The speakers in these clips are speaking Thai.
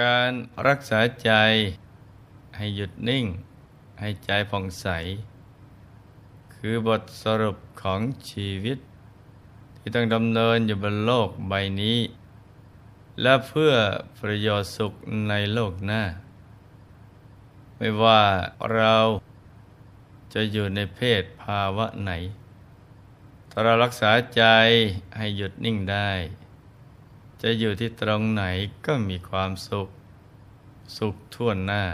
การรักษาใจให้หยุดนิ่ง ให้ใจผ่องใส คือบทสรุปของชีวิต ที่ต้องดำเนินอยู่บนโลกใบนี้ และเพื่อประโยชน์สุขในโลกหน้า ไม่ว่าเราจะอยู่ในเพศภาวะไหน ถ้าเรารักษาใจให้หยุดนิ่งได้ จะอยู่ที่ตรงไหนก็มีความสุข สุขทั่วหน้า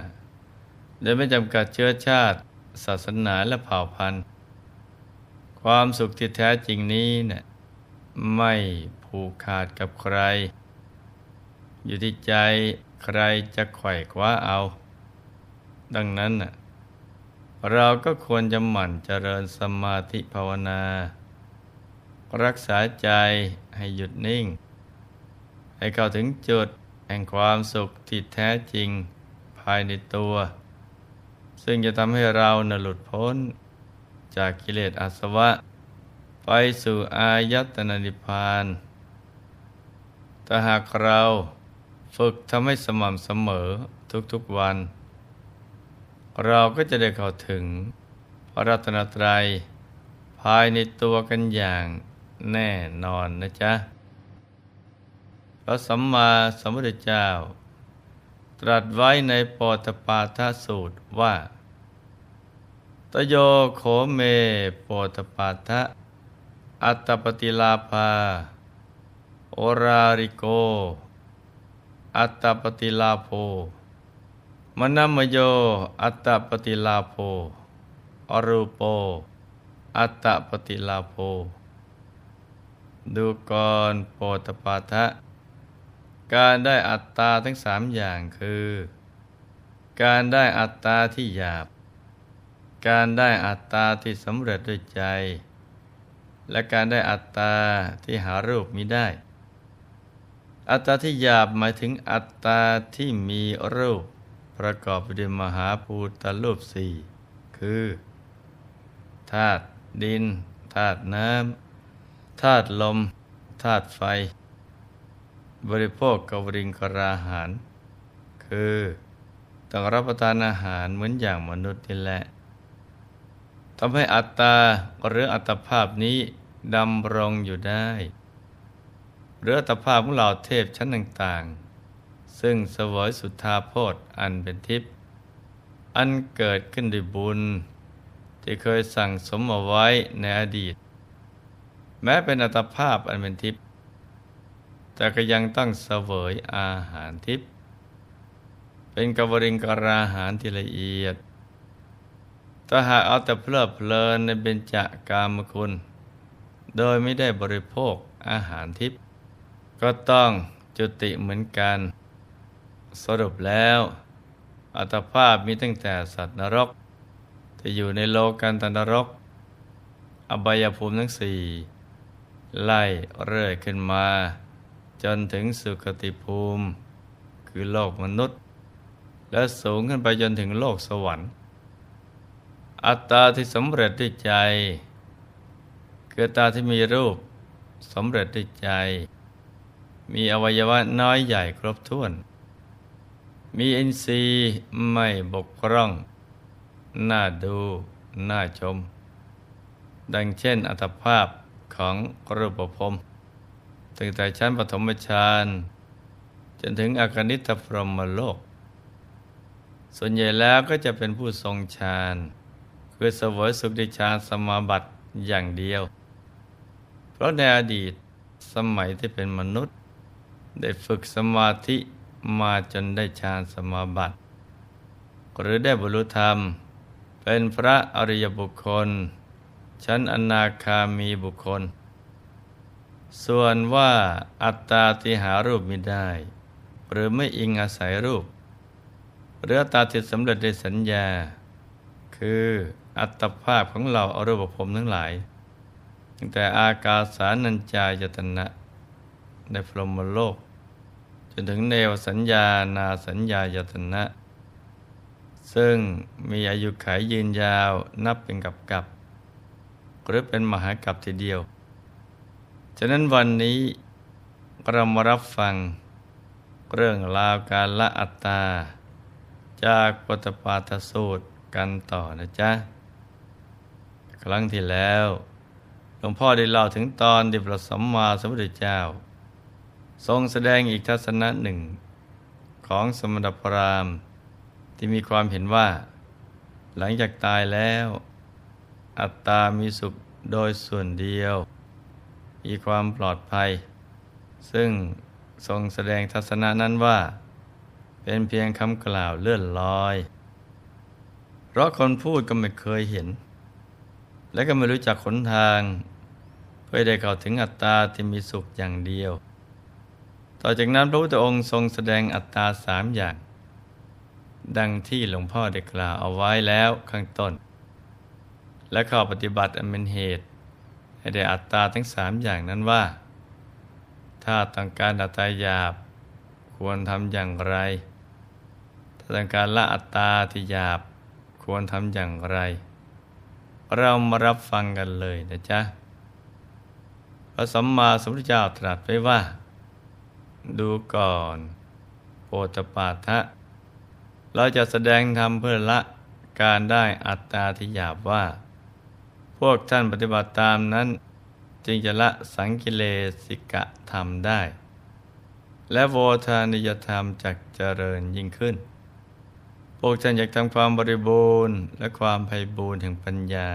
โดยไม่จำกัดเชื้อชาติ ศาสนาและเผ่าพันธุ์ ความสุขที่แท้จริงนี้เนะี่ยไม่ผูกขาดกับใคร อยู่ที่ใจใครจะไขว่คว้าเอา ดังนั้นน่ะเราก็ควรจะหมั่นเจริญสมาธิภาวนา รักษาใจให้หยุดนิ่ง ให้เข้าถึงจุดแห่งความสุขที่แท้จริงภายในตัว ซึ่งจะทำให้เรานหลุดพ้น จากกิเลสอาสวะ ไปสู่อายตนะนิพพานแต่หากเราฝึกทำให้สม่ำเสมอทุกๆวัน เราก็จะได้เข้าถึงพระรัตนตรัย ภายในตัวกันอย่างแน่นอนนะจ๊ะ พระสัมมาสัมพุทธเจ้า ตรัสไว้ในปตปาทสูตรว่า ตโยโขเมโปตปาทะอัตตปฏิลาภา โอราริโก อัตตปฏิลาโภมนมโย อัตตปฏิลาโภอรูปโป อัตตปฏิลาโภดูกรโปตปาทะ การได้อัตตาทั้งสามอย่างคือ การได้อัตตาที่หยาบ การได้อัตตาที่สำเร็จด้วยใจ และการได้อัตตาที่หารูปมิได้ อัตตาที่หยาบหมายถึงอัตตาที่มีรูป ประกอบไปด้วยมหาภูตรูปสี่คือธาตุดินธาตุน้ำธาตุลมธาตุไฟ บริโภคกวริงกราหาร คือต้องรับประทานอาหารเหมือนอย่างมนุษย์นี่แหละทำให้อัตตาหรืออัตภาพนี้ดำรงอยู่ได้ หรืออัตภาพของเราเทพชั้นต่างๆ ซึ่งสวยสุทธาโพธอันเป็นทิพย์อันเกิดขึ้นด้วยบุญ ที่เคยสั่งสมเอาไว้ในอดีต แม้เป็นอัตภาพอันเป็นทิพย์ แต่ก็ยังต้องเสวยอาหารทิพย์เป็นกวริงกราหารที่ละเอียด ถ้าหากเอาแต่เพลิดเพลินในเบญจากามคุณ โดยไม่ได้บริโภคอาหารทิพย์ก็ต้องจุติเหมือนกัน สรุปแล้ว อัตภาพมีตั้งแต่สัตว์นรกจะอยู่ในโลกันตนรก อบายภูมิทั้งสี่ไล่เรื่อยขึ้นมา จนถึงสุคติภูมิ คือโลกมนุษย์ และสูงขึ้นไปจนถึงโลกสวรรค์ อัตตาที่สำเร็จด้วยใจคือตาที่มีรูปสำเร็จด้วยใจ มีอวัยวะน้อยใหญ่ครบถ้วน มีอินทรีย์ไม่บกพร่อง น่าดูน่าชม ดังเช่นอัตภาพของรูปภพ ตั้งแต่ชั้นปฐมฌานจนถึงอากนิตพรหมโลก ส่วนใหญ่แล้วก็จะเป็นผู้ทรงฌานคือเสวยสุขในฌานสมาบัติอย่างเดียว เพราะในอดีตสมัยที่เป็นมนุษย์ ได้ฝึกสมาธิมาจนได้ฌานสมาบัติ หรือได้บรรลุธรรม เป็นพระอริยบุคคล ชั้นอนาคามีบุคคล ส่วนว่าอัตตาที่หารูปไม่ได้ หรือไม่อิงอาศัยรูป หรืออัตตาที่สำเร็จในสัญญา คืออัตภาพของเราอารูปภพทั้งหลาย ตั้งแต่อากาสานัญจายตนะ ในพรหมโลก จนถึงเนวสัญญานาสัญญายตนะ ซึ่งมีอายุขัยยืนยาวนับเป็นกับกับ หรือเป็นมหากับทีเดียว ฉะนั้นวันนี้เรามารับฟังเรื่องราวการละอัตตา จากปตปาทสูตรกันต่อนะจ๊ะ ครั้งที่แล้วหลวงพ่อได้เล่าถึงตอนที่พระสัมมาสัมพุทธเจ้า ทรงแสดงอีกทัศนะหนึ่ง ของสมณพราหมณ์ที่มีความเห็นว่า หลังจากตายแล้ว อัตตามีสุขโดยส่วนเดียว มีความปลอดภัย ซึ่งทรงแสดงทัศนะนั้นว่า เป็นเพียงคำกล่าวเลื่อนลอย เพราะคนพูดก็ไม่เคยเห็น และก็ไม่รู้จักขนทาง เพื่อได้เข้าถึงอัตตาที่มีสุขอย่างเดียว ต่อจากนั้นพระพุทธองค์ทรงแสดงอัตตาสามอย่าง ดังที่หลวงพ่อได้กล่าวเอาไว้แล้วข้างต้น และข้อปฏิบัติอันเป็นเหตุ ให้ได้อัตตาทั้งสามอย่างนั้นว่า ถ้าต้องการอัตตาหยาบ ควรทำอย่างไร ถ้าต้องการละอัตตาที่หยาบ ควรทำอย่างไร เรามารับฟังกันเลยนะจ๊ะพระสัมมาสัมพุทธเจ้าตรัสไว้ว่า ดูก่อนโปตปาทะเราจะแสดงธรรมเพื่อละการได้อัตตาที่หยาบว่า พวกท่านปฏิบัติตามนั้น จึงจะละสังกิเลสิกะธรรมได้ และโวทานิยธรรมจักเจริญยิ่งขึ้น พวกท่านอยากทำความบริบูรณ์และความไพ่บูรณ์แห่งปัญญา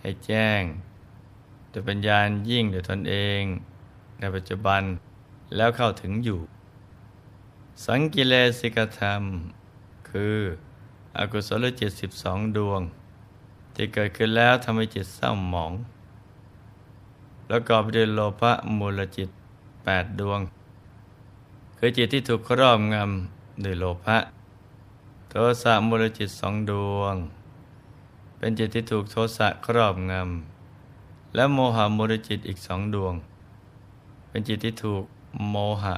ให้แจ้งโดยปัญญายิ่งโดยตนเอง ในปัจจุบันแล้วเข้าถึงอยู่ สังกิเลสิกธรรม คืออกุศลจิตสิบสองดวง ที่เกิดขึ้นแล้วทำให้จิตเศร้าหมอง แล้วก็ไปด้วยโลภะมูลจิตแปดดวง คือจิตที่ถูกครอบงำด้วยโลภะโทสะมูลจิตสองดวง เป็นจิตที่ถูกโทสะครอบงำและโมหะมูลจิตอีกสองดวง เป็นจิตที่ถูกโมหะ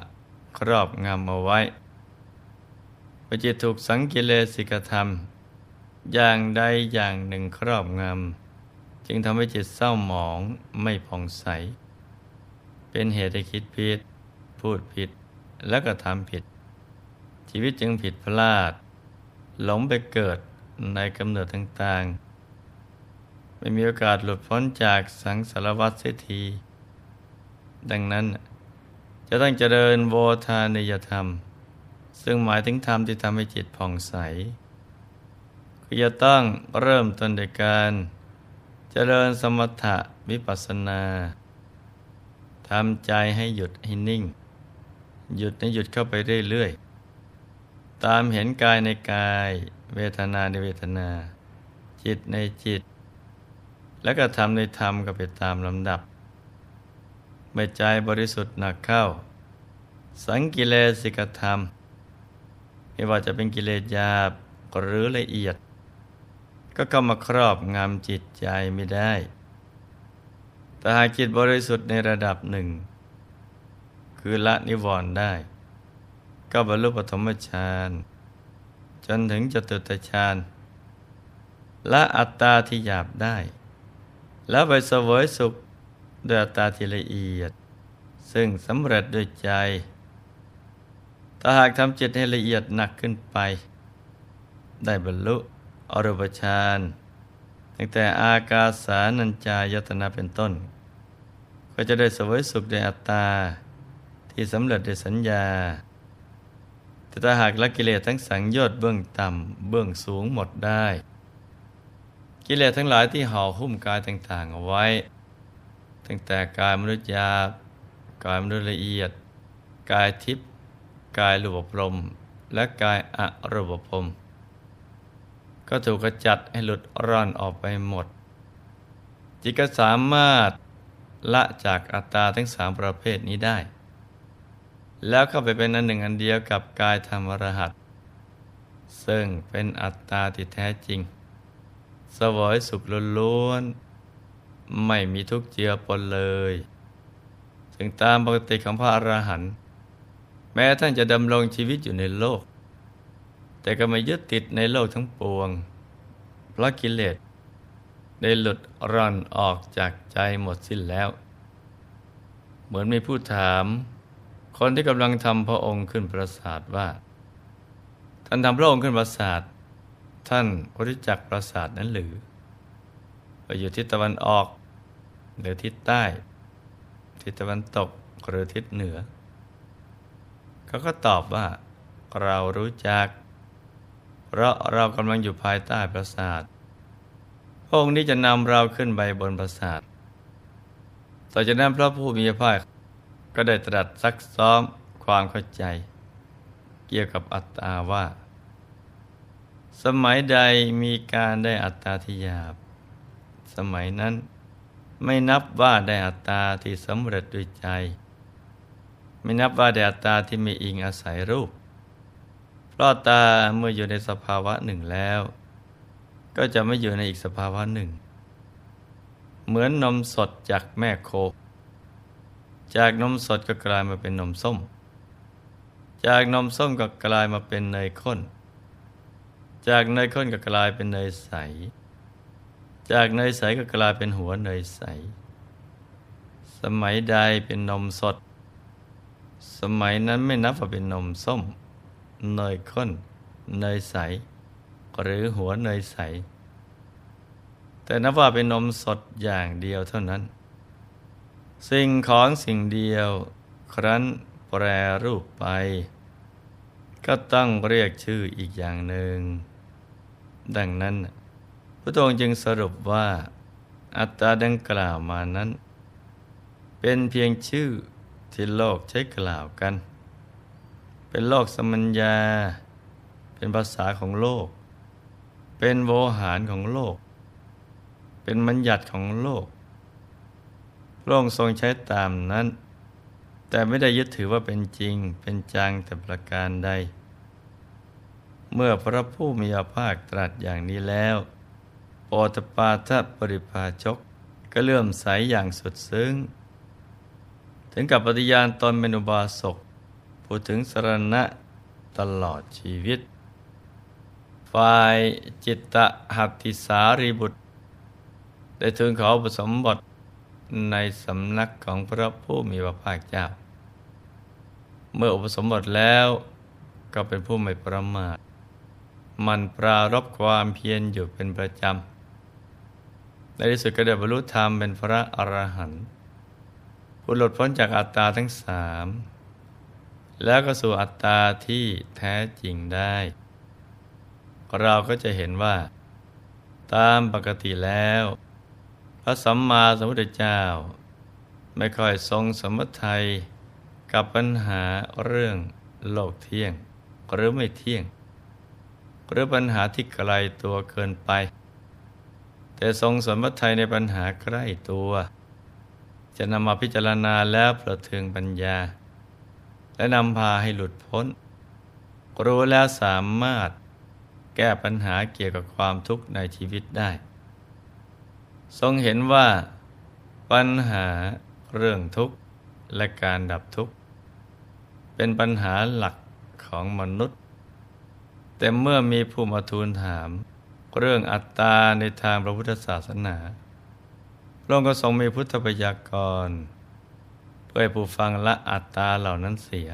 ครอบงำเอาไว้เป็นจิตถูกสังกิเลสิกธรรม อย่างใดอย่างหนึ่งครอบงำจึงทำให้จิตเศร้าหมองไม่ผ่องใส เป็นเหตุให้คิดผิด พูดผิดแล้วก็ทำผิด ชีวิตจึงผิดพลาด หลงไปเกิดในกำเนิดต่างๆ ไม่มีโอกาสหลุดพ้นจากสังสารวัฏเสียที ดังนั้นจะต้องเจริญโวทานิยธรรม ซึ่งหมายถึงธรรมที่ทำให้จิตผ่องใส คือจะต้องเริ่มต้นด้วยการเจริญสมถะวิปัสสนาทำใจให้หยุดให้นิ่ง หยุดให้หยุดเข้าไปเรื่อยๆ ตามเห็นกายในกายเวทนาในเวทนา จิตในจิต แล้วก็ทำในธรรมก็ไปตามลำดับเมื่อใจบริสุทธิ์หนักเข้า สังกิเลสิกธรรม ไม่ว่าจะเป็นกิเลสหยาบหรือละเอียด ก็เข้ามาครอบงำจิตใจไม่ได้ แต่หากจิตบริสุทธิ์ในระดับหนึ่ง คือละนิวรณ์ได้ ก็บรรลุปฐมฌานจนถึงจตุตฌานละอัตตาที่หยาบได้ แล้วไปเสวยสุขด้วยอัตตาที่ละเอียด ซึ่งสำเร็จด้วยใจถ้าหากทำจิตให้ละเอียดหนักขึ้นไป ได้บรรลุ อรูปฌานตั้งแต่อากาสานัญจายตนะเป็นต้น ก็จะได้สวยสุขในอัตตา ที่สำเร็จด้สัญญา แต่ถ้าหากละกิเลสทั้งสังโยชน์เบื้องต่ำเบื้องสูงหมดได้ กิเลสทั้งหลายที่ห่อหุ้มกายต่างๆเอาไว้ ตั้งแต่กายมนุษย์ยาบกายมนุษย์ละเอียด กายทิพย์กายรูปพรหมและกายอรูปพรหม ก็ถูกกระจัดให้หลุดร่อนออกไปหมด จิตก็สามารถละจากอัตตาทั้งสามประเภทนี้ได้ แล้วเข้าไปเป็นอันหนึ่งอันเดียวกับกายธรรมรหัส ซึ่งเป็นอัตตาที่แท้จริง สวยสุขล้วนๆ ไม่มีทุกข์เจือปนเลย ซึ่งตามปกติของพระอรหันต์แม้ท่านจะดำรงชีวิตอยู่ในโลก แต่ก็ไม่ยึดติดในโลกทั้งปวง เพราะกิเลสได้หลุดร่อนออกจากใจหมดสิ้นแล้ว เหมือนมีผู้ถาม คนที่กำลังทำพระองค์ขึ้นปราสาทว่า ท่านทำพระองค์ขึ้นปราสาท ท่านรู้จักปราสาทนั้นหรือไปอยู่ทิศตะวันออก หรือทิศใต้ ทิศตะวันตกหรือทิศเหนือ เขาก็ตอบว่าเรารู้จัก เพราะเรากำลังอยู่ภายใต้ปราสาทพระองค์นี้จะนำเราขึ้นไปบนปราสาท ต่อจากนั้นพระผู้มีพระภาคก็ได้ตรัสซักซ้อมความเข้าใจ เกี่ยวกับอัตตาว่า สมัยใดมีการได้อัตตาที่หยาบ สมัยนั้นไม่นับว่าได้อัตตาที่สำเร็จด้วยใจ ไม่นับว่าได้อัตตาที่มีอิงอาศัยรูป เพราะตาเมื่ออยู่ในสภาวะหนึ่งแล้ว ก็จะไม่อยู่ในอีกสภาวะหนึ่ง เหมือนนมสดจากแม่โค จากนมสดก็กลายมาเป็นนมส้ม จากนมส้มก็กลายมาเป็นเนยข้น จากเนยข้นก็กลายเป็นเนยใส จากเนยใสก็กลายเป็นหัวเนยใส สมัยใดเป็นนมสด สมัยนั้นไม่นับว่าเป็นนมส้ม เนยข้น เนยใส หรือหัวเนยใส แต่นับว่าเป็นนมสดอย่างเดียวเท่านั้น สิ่งของสิ่งเดียว ครั้นแปรรูปไป ก็ต้องเรียกชื่ออีกอย่างหนึ่ง ดังนั้นพระองค์จึงสรุปว่า อัตตาดังกล่าวมานั้น เป็นเพียงชื่อที่โลกใช้กล่าวกัน เป็นโลกสมัญญา เป็นภาษาของโลก เป็นโวหารของโลก เป็นมัญญัติของโลกพระองค์ทรงใช้ตามนั้น แต่ไม่ได้ยึดถือว่าเป็นจริง เป็นจังแต่ประการใด เมื่อพระผู้มีพระภาคตรัสอย่างนี้แล้วโอตปาทปริภาชกก็เลื่อมใสอย่างสุดซึ้ง ถึงกับปฏิญาณตนเป็นอุบาสก พูดถึงสรณะตลอดชีวิต ฝ่ายจิตตหัตติสารีบุตร ได้ทูลขออุปสมบทในสำนักของพระผู้มีพระภาคเจ้า เมื่ออุปสมบทแล้วก็เป็นผู้ไม่ประมาท มันปรารบความเพียรอยู่เป็นประจำ ในที่สุดก็ได้บรรลุธรรมเป็นพระอรหันต์ผู้หลุดพ้นจากอัตตาทั้งสาม แล้วก็สู่อัตตาที่แท้จริงได้ เราก็จะเห็นว่า ตามปกติแล้ว พระสัมมาสัมพุทธเจ้า ไม่ค่อยทรงสมทัยกับปัญหาเรื่องโลกเที่ยง หรือไม่เที่ยง หรือปัญหาที่ไกลตัวเกินไป แต่ทรงสนพระทัยในปัญหาใกล้ตัว จะนำมาพิจารณาแล้วประเทืองปัญญา และนำพาให้หลุดพ้น รู้แล้วสามารถแก้ปัญหาเกี่ยวกับความทุกข์ในชีวิตได้ ทรงเห็นว่าปัญหาเรื่องทุกข์และการดับทุกข์ เป็นปัญหาหลักของมนุษย์ แต่เมื่อมีผู้มาทูลถาม เรื่องอัตตาในทางพระพุทธศาสนาพระองค์ก็ทรงมีพุทธปยากร พื่อผู้ฟังละอัตตาเหล่านั้นเสีย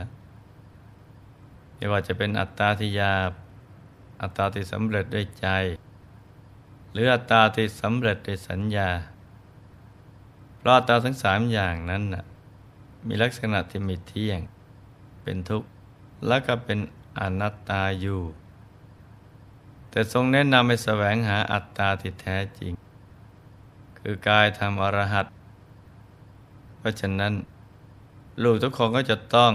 ไม่ว่าจะเป็นอัตตาที่ยาบอัตตาที่สำเร็จด้วยใจ หรืออัตตาที่สำเร็จด้วยสัญญาเพราะอัตตาทั้งสามอย่างนั้นนะมีลักษณะที่มีเที่ยง เป็นทุกข์และก็เป็นอนัตตาอยู่ แต่ทรงแนะนำให้แสวงหาอัตตาที่แท้จริง คือกายทำอรหัตเพราะฉะนั้น ลูกทุกคนก็จะต้อง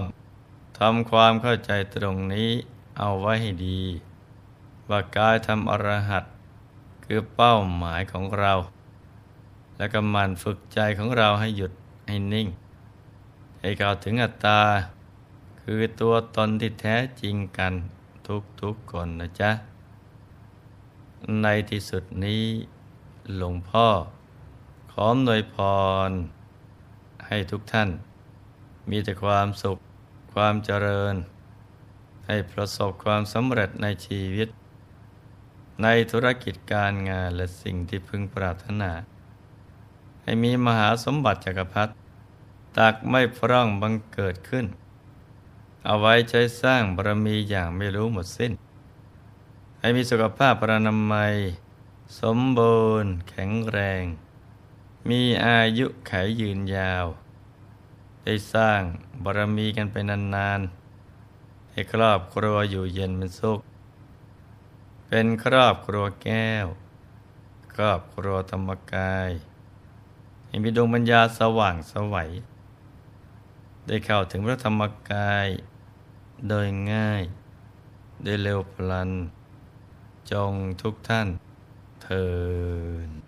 ทำความเข้าใจตรงนี้เอาไว้ให้ดี ว่ากายทำอรหัตคือเป้าหมายของเรา และก็มันฝึกใจของเราให้หยุดให้นิ่ง ให้เข้าถึงอัตตา คือตัวตนที่แท้จริงกันทุกๆคนนะจ๊ะ ในที่สุดนี้หลวงพ่อ ขอหน่วยพร ให้ทุกท่าน มีแต่ความสุข ความเจริญ ให้ประสบความสำเร็จในชีวิต ในธุรกิจการงานและสิ่งที่พึงปรารถนา ให้มีมหาสมบัติจักรพรรดิตักไม่พร่องบังเกิดขึ้น เอาไว้ใช้สร้างบารมีอย่างไม่รู้หมดสิ้น ให้มีสุขภาพปรานามัย สมบูรณ์ แข็งแรง มีอายุขยยืนยาว ได้สร้างบารมีกันไปนานๆให้ครอบครัวอยู่เย็นเป็นสุข เป็นครอบครัวแก้ว ครอบครัวธรรมกายให้มีดวงปัญญาสว่างสวัยได้เข้าถึงพระธรรมกาย โดยง่ายได้เร็วพลัน จงทุกท่านเทิน